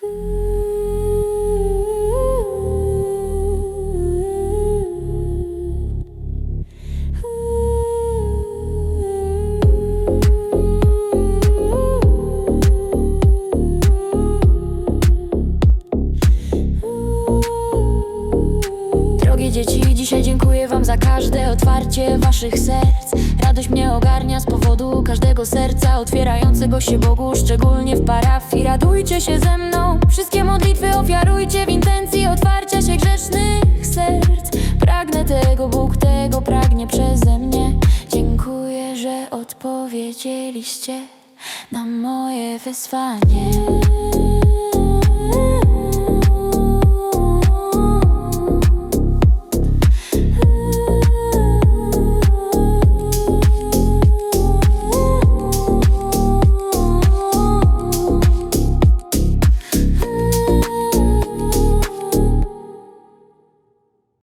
Drogie dzieci, dzisiaj dziękuję wam za każde otwarcie waszych serc Radość mnie ogarnia z powodu każdego serca otwierającego się Bogu, szczególnie w parafii. Radujcie się ze mną, wszystkie modlitwy ofiarujcie w intencji otwarcia się grzesznych serc. Pragnę tego, Bóg tego pragnie przeze mnie. Dziękuję, że odpowiedzieliście na moje wezwanie